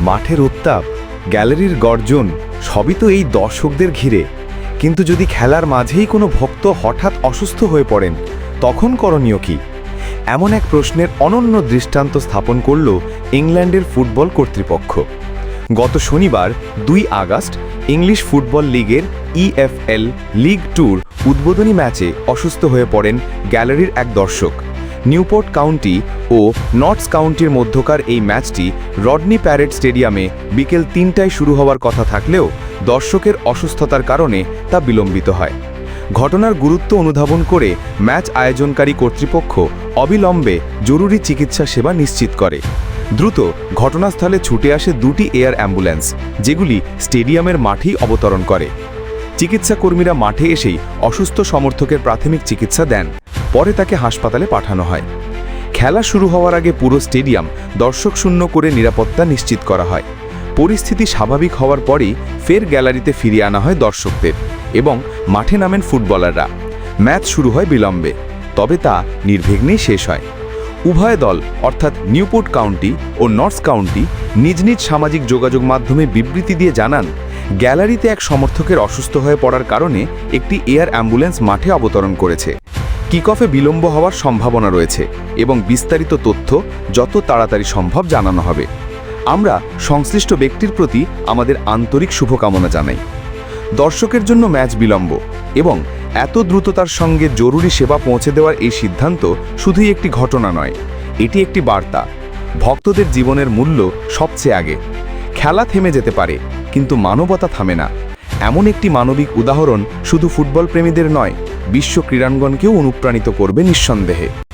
মাঠের উত্তাপ, গ্যালারির গর্জন, সবই তো এই দর্শকদের ঘিরে। কিন্তু যদি খেলার মাঝেই কোনো ভক্ত হঠাৎ অসুস্থ হয়ে পড়েন, তখন করণীয় কি? এমন এক প্রশ্নের অনন্য দৃষ্টান্ত স্থাপন করল ইংল্যান্ডের ফুটবল কর্তৃপক্ষ। গত শনিবার, দুই আগস্ট, ইংলিশ ফুটবল লিগের ইএফএল লিগ ট্যুর উদ্বোধনী ম্যাচে অসুস্থ হয়ে পড়েন গ্যালারির এক দর্শক। নিউপোর্ট কাউন্টি ও নর্থস কাউন্টির মধ্যকার এই ম্যাচটি রডনি প্যারেড স্টেডিয়ামে বিকেল তিনটায় শুরু হওয়ার কথা থাকলেও দর্শকের অসুস্থতার কারণে তা বিলম্বিত হয়। ঘটনার গুরুত্ব অনুধাবন করে ম্যাচ আয়োজনকারী কর্তৃপক্ষ অবিলম্বে জরুরি চিকিৎসা সেবা নিশ্চিত করে। দ্রুত ঘটনাস্থলে ছুটে আসে দুটি এয়ার অ্যাম্বুলেন্স, যেগুলি স্টেডিয়ামের মাঠেই অবতরণ করে। চিকিৎসা কর্মীরা মাঠে এসেই অসুস্থ সমর্থকের প্রাথমিক চিকিৎসা দেন। পরে তাকে হাসপাতালে পাঠানো হয়। খেলা শুরু হওয়ার আগে পুরো স্টেডিয়াম দর্শক শূন্য করে নিরাপত্তা নিশ্চিত করা হয়। পরিস্থিতি স্বাভাবিক হওয়ার পরেই ফের গ্যালারিতে ফিরিয়ে আনা হয় দর্শকদের এবং মাঠে নামেন ফুটবলাররা। ম্যাচ শুরু হয় বিলম্বে, তবে তা নির্বিঘ্নেই শেষ হয়। উভয় দল, অর্থাৎ নিউপোর্ট কাউন্টি ও নর্থস কাউন্টি, নিজ নিজ সামাজিক যোগাযোগ মাধ্যমে বিবৃতি দিয়ে জানান, গ্যালারিতে এক সমর্থকের অসুস্থ হয়ে পড়ার কারণে একটি এয়ার অ্যাম্বুলেন্স মাঠে অবতরণ করেছে। কিকফে বিলম্ব হওয়ার সম্ভাবনা রয়েছে এবং বিস্তারিত তথ্য যত তাড়াতাড়ি সম্ভব জানানো হবে। আমরা সংশ্লিষ্ট ব্যক্তির প্রতি আমাদের আন্তরিক শুভকামনা জানাই। দর্শকের জন্য ম্যাচ বিলম্ব এবং এত দ্রুততার সঙ্গে জরুরি সেবা পৌঁছে দেওয়ার এই সিদ্ধান্ত শুধুই একটি ঘটনা নয়, এটি একটি বার্তা। ভক্তদের জীবনের মূল্য সবচেয়ে আগে। খেলা থেমে যেতে পারে, কিন্তু মানবতা থামে না। এমন একটি মানবিক উদাহরণ শুধু ফুটবল প্রেমীদের নয় বিশ্ব ক্রীড়াঙ্গনকেও অনুপ্রাণিত করবে নিঃসন্দেহে।